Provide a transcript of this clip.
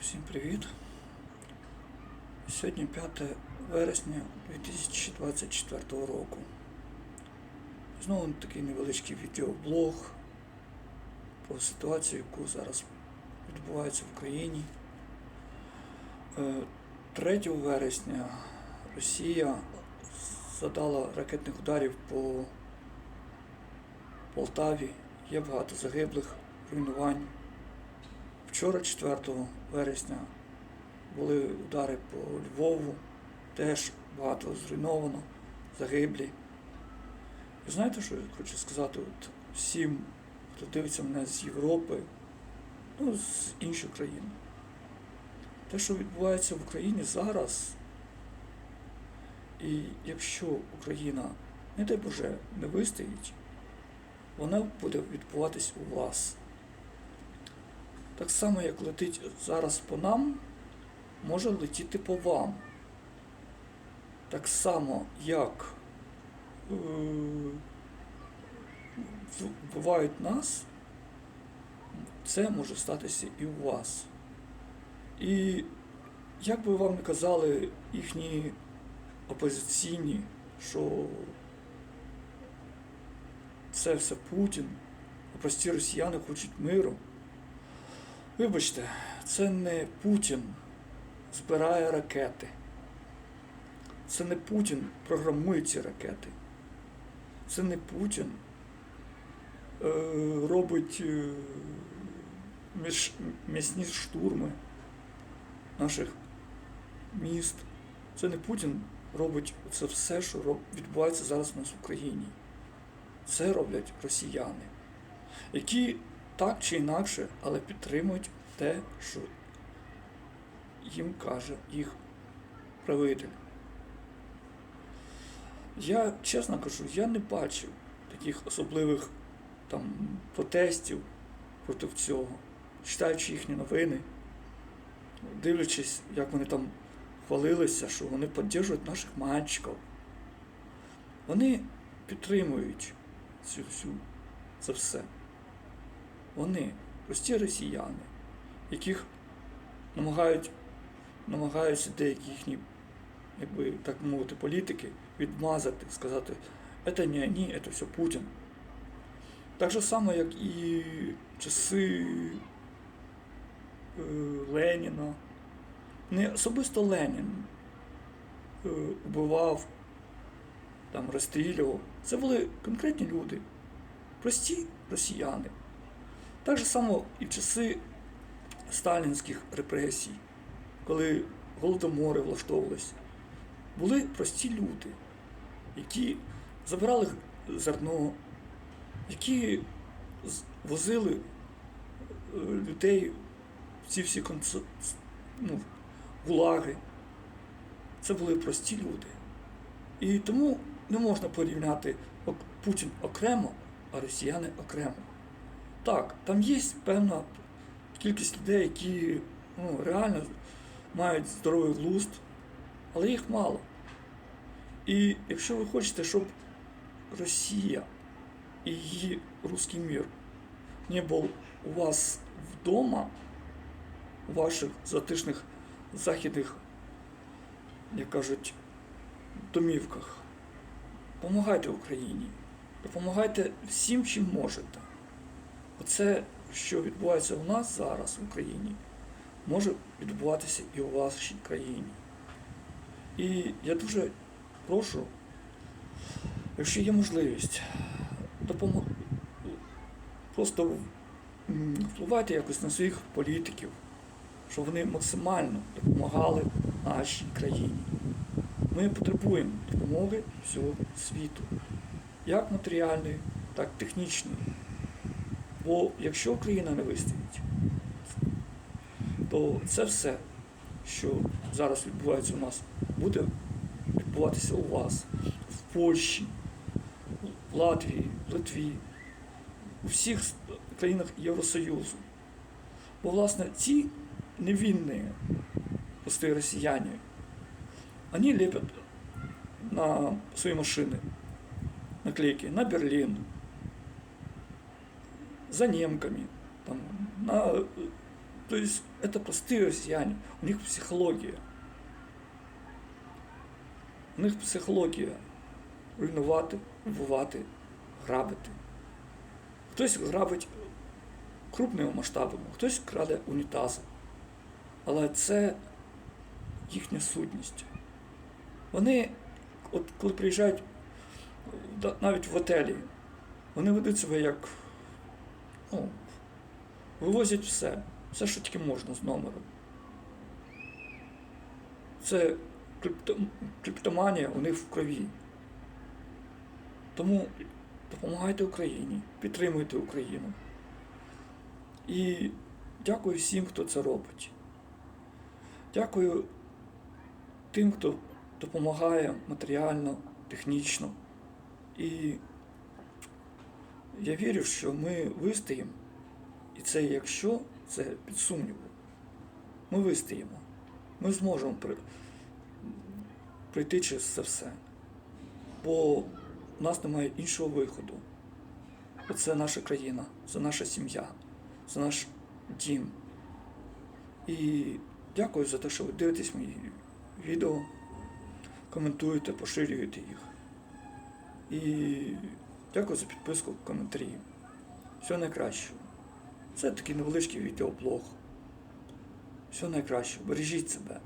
Всім привіт! Сьогодні 5 вересня 2024 року. Знову такий невеличкий відеоблог про ситуацію, яку зараз відбувається в Україні. Е, 3 вересня Росія задала ракетних ударів по Полтаві. Є багато загиблих, руйнувань. Вчора, 4 вересня, були удари по Львову, теж багато зруйновано, загиблі. І знаєте, що я хочу сказати от всім, хто дивиться мене з Європи, ну, з інших країн. Те, що відбувається в Україні зараз, і якщо Україна, не дай Боже, не вистоїть, вона буде відбуватись у вас. Так само, як летить зараз по нам, може летіти по вам. Так само, як е, вбивають нас, це може статися і у вас. І як би вам не казали їхні опозиційні, що це все Путін, а прості росіяни хочуть миру. Вибачте, це не Путін збирає ракети. Це не Путін програмує ці ракети. Це не Путін е, робить е, між, м'ясні штурми наших міст. Це не Путін робить це все, що роб, відбувається зараз у нас в Україні. Це роблять росіяни, які так чи інакше, але підтримують те, що їм каже їх правитель. Я чесно кажу, я не бачив таких особливих там протестів проти цього, читаючи їхні новини, дивлячись, як вони там хвалилися, що вони підтримують наших мальчиків. Вони підтримують цю всю це все. Вони прості росіяни, яких намагають, намагаються деякі їхні, якби так мовити, політики відмазати, сказати, це не вони, це все Путін. Так же само, як і часи е, Леніна. Не особисто Ленін е, вбивав, там, розстрілював. Це були конкретні люди, прості росіяни. Так же само і в часи сталінських репресій, коли голодомори влаштовувалися, були прості люди, які забирали зерно, які возили людей в ці всі конц... ну, гулаги. Це були прості люди. І тому не можна порівняти Путін окремо, а росіяни окремо. Так, там є певна кількість людей, які ну, реально мають здоровий глузд, але їх мало. І якщо ви хочете, щоб Росія і її русський мір не був у вас вдома, у ваших затишних західних, як кажуть, домівках, допомагайте Україні, допомагайте всім, чим можете. Оце, що відбувається у нас зараз в Україні, може відбуватися і у вашій країні. І я дуже прошу, якщо є можливість, допомог... просто впливайте якось на своїх політиків, щоб вони максимально допомагали нашій країні. Ми потребуємо допомоги всього світу, як матеріальної, так і технічної. Бо якщо Україна не вистоїть, то це все, що зараз відбувається у нас, буде відбуватися у вас, в Польщі, в Латвії, Литві, у всіх країнах Євросоюзу. Бо, власне, ці невинні простые росіяни, вони лепят на свої машини наклейки на Берлін, за немками, там, на То есть это простые россияне, у них психология. У них психологія руйнувати, вбивати, грабити. Хтось грабить крупними масштабами, хтось краде унітази. Але це їхня сутність. Вони, от коли приїжджають навіть в отелі, вони ведуть себе як. Ну, вивозять все, все, що тільки можна з номером. Це криптоманія у них в крові. Тому допомагайте Україні, підтримуйте Україну. І дякую всім, хто це робить. Дякую тим, хто допомагає матеріально, технічно. І я вірю, що ми вистоїмо. І це якщо це під сумнівом. Ми вистоїмо. Ми зможемо при- пройти через це все. Бо у нас немає іншого виходу. Це наша країна, це наша сім'я, це наш дім. І дякую за те, що ви дивитесь мої відео, коментуєте, поширюєте їх. І дякую за підписку, коментарі. Всього найкращого. Це такий невеличкий відеоблог. Всього найкращого. Бережіть себе.